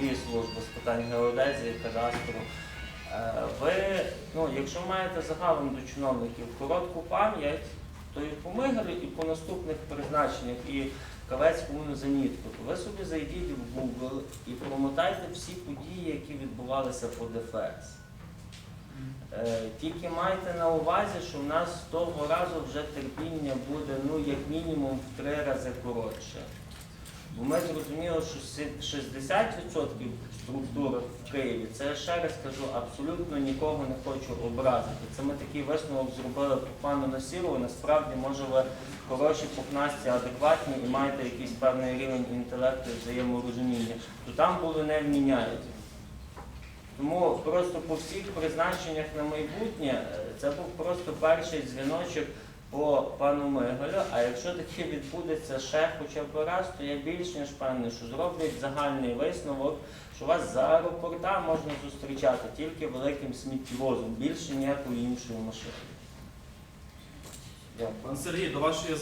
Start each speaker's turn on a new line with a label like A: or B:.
A: голові служби з питань геодезії, кадастру. Е, Ви, ну, якщо маєте загалом до чиновників коротку пам'ять, то і по Мигелю, і по наступних призначеннях, і Кавецькому замітку, то ви собі зайдіть в Google і промотайте всі події, які відбувалися по ДФС. Е, Тільки майте на увазі, що в нас того разу вже терпіння буде ну, як мінімум в три рази коротше. Бо ми зрозуміли, що 60% структури в Києві, це я ще раз кажу, абсолютно нікого не хочу образити. Це ми такий висновок зробили по пану Насірову. Насправді, може, ви хороші, пухнасті, адекватні і маєте якийсь певний рівень інтелекту і взаєморозуміння, то там були не вміняють. Тому просто по всіх призначеннях на майбутнє е, це був просто перший дзвіночок по пану Мигалю. А якщо таке відбудеться ще хоча б раз, то я більш ніж певний, що зроблять загальний висновок, що вас за аеропорта можна зустрічати тільки великим сміттєвозом, більше ніякою іншою машиною. Дякую.
B: Пан Сергій, до вашої